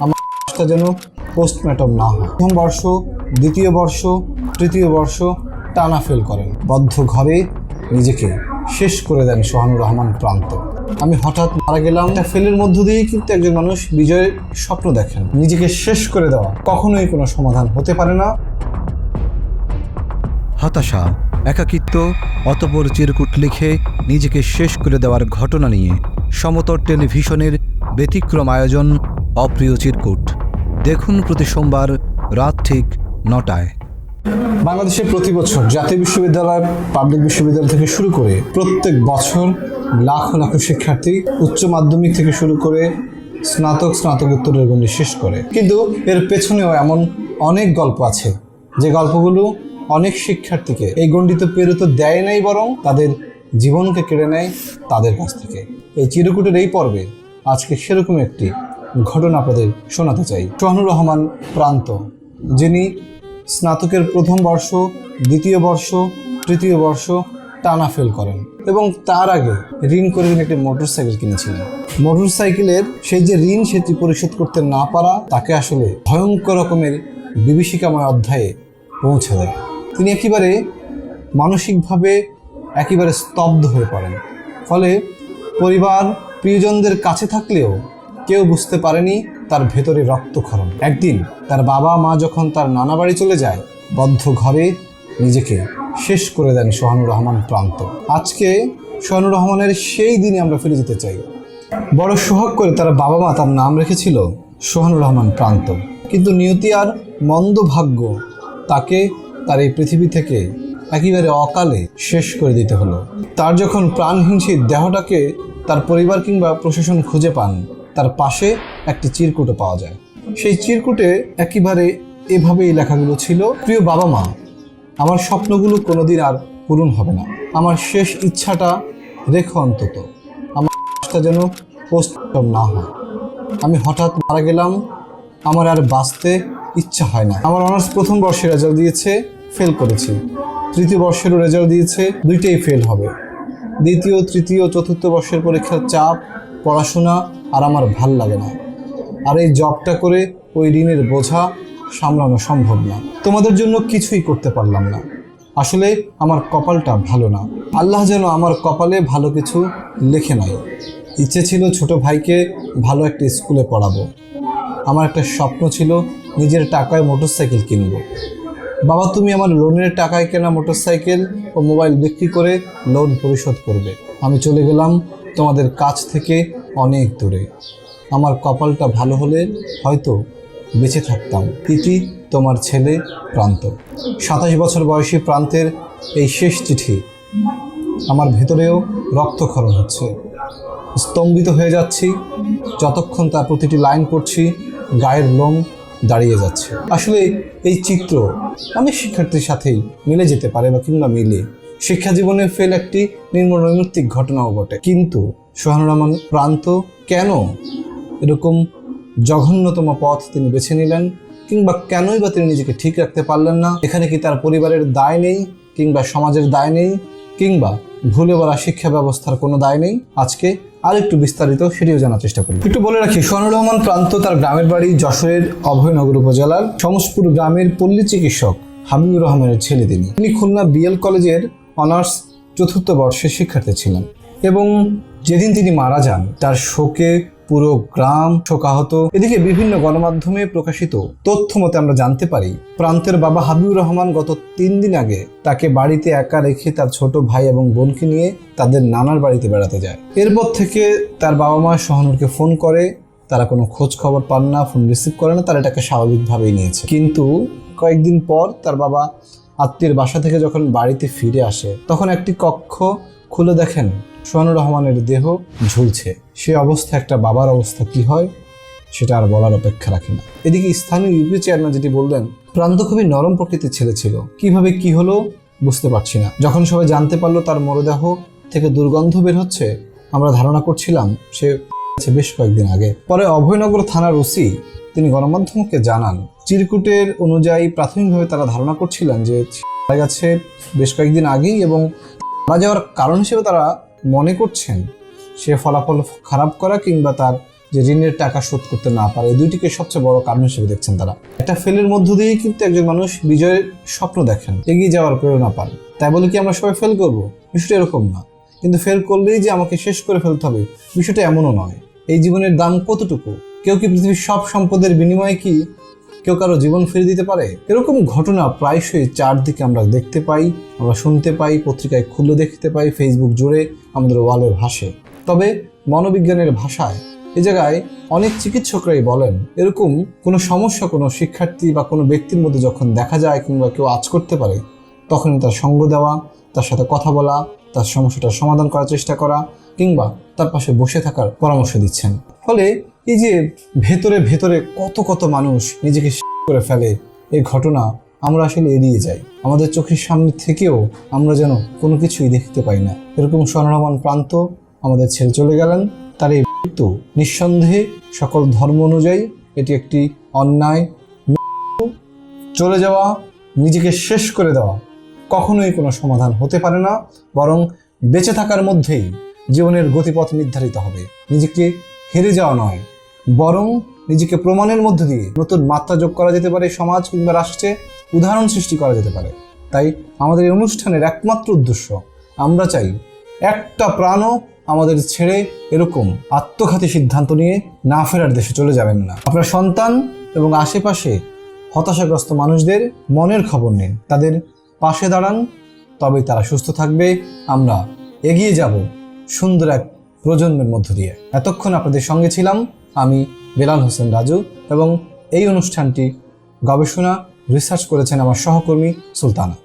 আমার যেন পোস্টম্যাটম না হয়। প্রথম বর্ষ, দ্বিতীয় বর্ষ, তৃতীয় বর্ষ টানা ফেল করেন। বদ্ধ ঘরে নিজেকে শেষ করে দেন সোহানুর রহমান প্রান্ত। আমি হঠাৎ মারা গেলাম। একটা ফেলের মধ্য দিয়েই কিন্তু একজন মানুষ বিজয়ের স্বপ্ন দেখেন। নিজেকে শেষ করে দেওয়া কখনোই কোনো সমাধান হতে পারে না। হতাশা, একাকিত্ব, অতপর চিরকুট লিখে নিজেকে শেষ করে দেওয়ার ঘটনা নিয়ে সমতর টেলিভিশনের ব্যতিক্রম আয়োজন অপ্রিয় চিরকুট। দেখুন প্রতি সোমবার রাত ঠিক নটায়। বাংলাদেশে প্রতি বছর জাতীয় বিশ্ববিদ্যালয়, পাবলিক বিশ্ববিদ্যালয় থেকে শুরু করে প্রত্যেক বছর লাখো লাখো শিক্ষার্থী উচ্চ মাধ্যমিক থেকে শুরু করে স্নাতক স্নাতকোত্তরের গণ্ডি শেষ করে। কিন্তু এর পেছনেও এমন অনেক গল্প আছে। যে গল্পগুলো অনেক শিক্ষার্থীকে এই গণ্ডিতে পেরোতে দেয় নাই বরং তাদের জীবনকে কেড়ে নেয় তাদের কাছ থেকে। এই চিরকুটের এই পর্বে আজকে সেরকম একটি ঘটনা আপনাদের শোনাতে চাই। সোহানুর রহমান প্রান্ত, যিনি স্নাতকের প্রথম বর্ষ, দ্বিতীয় বর্ষ, তৃতীয় বর্ষ টানা ফেল করেন এবং তার আগে ঋণ করে তিনি একটি মোটরসাইকেল কিনেছিলেন। মোটরসাইকেলের সেই যে ঋণ সেটি পরিশোধ করতে না পারা, তাকে আসলে ভয়ঙ্কর রকমের বিভীষিকাময় অধ্যায়ে পৌঁছে দেয়। তিনি একেবারে মানসিকভাবে একেবারে স্তব্ধ হয়ে পড়েন। ফলে পরিবার, প্রিয়জনদের কাছে থাকলেও কেউ বুঝতে পারেনি তার ভেতরে রক্তক্ষরণ। একদিন তার বাবা মা যখন তার নানা বাড়ি চলে যায়, বদ্ধ ঘরে নিজেকে শেষ করে দেন সোহানুর রহমান প্রান্ত। আজকে সোহানুর রহমানের সেই দিনে আমরা ফিরে যেতে চাই। বড় সোহাগ করে তার বাবা মা তার নাম রেখেছিল সোহানুর রহমান প্রান্ত। কিন্তু নিয়তি আর মন্দ ভাগ্য তাকে তার এই পৃথিবী থেকে একেবারে অকালে শেষ করে দিতে হলো। তার যখন প্রাণহীন সেই দেহটাকে তার পরিবার কিংবা প্রশাসন খুঁজে পান তার পাশে একটি চিরকুটও পাওয়া যায়। সেই চিরকুটে একেবারে এভাবেই লেখাগুলো ছিল, প্রিয় বাবা মা, আমার স্বপ্নগুলো কোনোদিন আর পূরণ হবে না। আমার শেষ ইচ্ছাটা রেখো অন্তত। আমার যেন পোস্টম না হয়। আমি হঠাৎ মারা গেলাম, আমার আর বাঁচতে ইচ্ছা হয় না। আমার অনার্স প্রথম বর্ষে রেজাল্ট দিয়েছে ফেল করেছি। তৃতীয় বর্ষেরও রেজাল্ট দিয়েছে, দুইটাই ফেল হবে। দ্বিতীয়, তৃতীয়, চতুর্থ বর্ষের পরীক্ষার চাপ পড়াশোনা আর আমার ভালো লাগে না। আর এই জবটা করে ওই ঋণের বোঝা সামলানো সম্ভব না। তোমাদের জন্য কিছুই করতে পারলাম না। আসলে আমার কপালটা ভালো না। আল্লাহ যেন আমার কপালে ভালো কিছু লেখে নাই। ইচ্ছে ছিল ছোট ভাইকে ভালো একটা স্কুলে পড়াবো। আমার একটা স্বপ্ন ছিল নিজের টাকায় মোটরসাইকেল কিনবো। বাবা, তুমি আমার লোনের টাকায় কেনা মোটরসাইকেল ও মোবাইল বিক্রি করে লোন পরিশোধ করবে। আমি চলে গেলাম তোমাদের কাছ থেকে অনেক দূরে। আমার কপালটা ভালো হলে হয়তো বেঁচে থাকতাম। ইতি তোমার ছেলে প্রান্ত। সাতাশ বছর বয়সী প্রান্তের এই শেষ চিঠি আমার ভেতরেও রক্তক্ষরণ হচ্ছে। স্তম্ভিত হয়ে যাচ্ছি। যতক্ষণ তার প্রতিটি লাইন পড়ছি, গায়ের লোম দাঁড়িয়ে যাচ্ছে। আসলে এই চিত্র অনেক শিক্ষার্থীর সাথেই মিলে যেতে পারে বা কিংবা মিলে। শিক্ষা জীবনে ফেল একটি নির্মনৈমিত্তিক ঘটনাও বটে। কিন্তু সোহানুর রহমান প্রান্ত কেন এরকম জঘন্যতম পথ তিনি বেছে নিলেন কিংবা কেনই বা তিনি নিজেকে ঠিক রাখতে পারলেন না? এখানে কি তার পরিবারের দায় নেই কিংবা সমাজের দায় নেই কিংবা ভুলে বলা শিক্ষা ব্যবস্থার কোনো দায় নেই? আজকে আর একটু বিস্তারিত সেটিও জানার চেষ্টা করি একটু বলে রাখি, সোহানুর রহমান প্রান্ত তার গ্রামের বাড়ি যশোরের অভয়নগর উপজেলার সমসপুর গ্রামের পল্লী চিকিৎসক হাবিবুর রহমানের ছেলে তিনি। তিনি খুলনা বিএল কলেজের অনার্স চতুর্থ বর্ষের শিক্ষার্থী ছিলেন এবং যেদিন তিনি মারা যান, তার শোকে পুরো গ্রাম শোকাহত। এদিকে বিভিন্ন গণমাধ্যমে প্রকাশিত তথ্য মতে আমরা জানতে পারি, প্রান্তের বাবা হাবিবুর রহমান গত তিন দিন আগে তাকে বাড়িতে একা রেখে তার ছোট ভাই এবং বোনকে নিয়ে তাদের নানার বাড়িতে বেড়াতে যায়। এরপর থেকে তার বাবা মা সোহানুরকে ফোন করে, তারা কোনো খোঁজ খবর পান না, ফোন রিসিভ করে না, তারা এটাকে স্বাভাবিকভাবেই নিয়েছে। কিন্তু কয়েকদিন পর তার বাবা আত্মীয়ের বাসা থেকে যখন বাড়িতে ফিরে আসে, তখন একটি কক্ষ খুলে দেখেন সোহানুর রহমানের দেহ ঝুলছে। সে অবস্থা, একটা বাবার অবস্থা কি হয়, সেটা আর বলার অপেক্ষা রাখে না। এদিকে স্থানীয় ইউপি চেয়ারম্যান যেটি বললেন, প্রান্ত খুবই নরম প্রকৃতির ছেলে ছিল। কীভাবে কি হলো বুঝতে পারছি না। যখন সবাই জানতে পারল তার মরদেহ থেকে দুর্গন্ধ বের হচ্ছে, আমরা ধারণা করছিলাম সে বেশ কয়েকদিন আগে। পরে অভয়নগর থানার ওসি তিনি গণমাধ্যমকে জানান, চিরকুটের অনুযায়ী প্রাথমিকভাবে তারা ধারণা করছিলেন যে মারা গেছে বেশ কয়েকদিন আগেই এবং মারা যাওয়ার কারণ হিসেবে তারা মনে করছেন সে ফলাফল খারাপ করা কিংবা তার যে ঋণের টাকা শোধ করতে না পারে দুইটিকে সবচেয়ে বড় কারণ হিসেবে দেখছেন তারা। একটা ফেলের মধ্য দিয়েই কিন্তু একজন মানুষ বিজয়ের স্বপ্ন দেখেন, এগিয়ে যাওয়ার প্রেরণা পান। তাই বলে কি আমরা সবাই ফেল করব? বিষয়টা এরকম না। কিন্তু ফেল করলেই যে আমাকে শেষ করে ফেলতে হবে, বিষয়টা এমনও নয়। এই জীবনের দাম কতটুকু? কেউ কি পৃথিবীর সব সম্পদের বিনিময়ে কি কেউ কারও জীবন ফিরে দিতে পারে? এরকম ঘটনা প্রায়শই চারদিকে আমরা দেখতে পাই, আমরা শুনতে পাই, পত্রিকায় খুলে দেখতে পাই ফেসবুক জুড়ে আমাদের ওয়ালে ভাসে। তবে মনোবিজ্ঞানের ভাষায় এ জায়গায় অনেক চিকিৎসকরাই বলেন, এরকম কোনো সমস্যা কোনো শিক্ষার্থী বা কোনো ব্যক্তির মধ্যে যখন দেখা যায় কিংবা কেউ আজ করতে পারে, তখনই তার সঙ্গ দেওয়া, তার সাথে কথা বলা, তার সমস্যাটার সমাধান করার চেষ্টা করা কিংবা তার পাশে বসে থাকার পরামর্শ দিচ্ছেন। ফলে এই যে ভেতরে ভেতরে কত কত মানুষ নিজেকে করে ফেলে, এই ঘটনা আমরা আসলে এড়িয়ে যাই। আমাদের চোখের সামনে থেকেও আমরা যেন কোনো কিছুই দেখতে পাই না। এরকম স্বর্ণমান প্রান্ত আমাদের ছেড়ে চলে গেলেন। তার এই মৃত্যু নিঃসন্দেহে সকল ধর্ম অনুযায়ী এটি একটি অন্যায় চলে যাওয়া, নিজেকে শেষ করে দেওয়া কখনোই কোনো সমাধান হতে পারে না। বরং বেঁচে থাকার মধ্যেই জীবনের গতিপথ নির্ধারিত হবে। নিজেকে হেরে যাওয়া নয়, বরং নিজেকে প্রমাণের মধ্য দিয়ে নতুন মাত্রা যোগ করা যেতে পারে, সমাজ কিংবা রাষ্ট্রে উদাহরণ সৃষ্টি করা যেতে পারে। তাই আমাদের এই অনুষ্ঠানের একমাত্র উদ্দেশ্য, আমরা চাই একটা প্রাণও আমাদের ছেড়ে এরকম আত্মঘাতী সিদ্ধান্ত নিয়ে না ফেরার দেশে চলে যাবেন না। আপনার সন্তান এবং আশেপাশে হতাশাগ্রস্ত মানুষদের মনের খবর নিন। তাদের পাশে দাঁড়ান, তবেই তারা সুস্থ থাকবে। আমরা এগিয়ে যাব সুন্দর এক প্রজন্মের মধ্য দিয়ে। এতক্ষণ আপনাদের সঙ্গে ছিলাম আমি বেলাল হোসেন রাজু এবং এই অনুষ্ঠানটি গবেষণা, রিসার্চ করেছেন আমার সহকর্মী সুলতানা।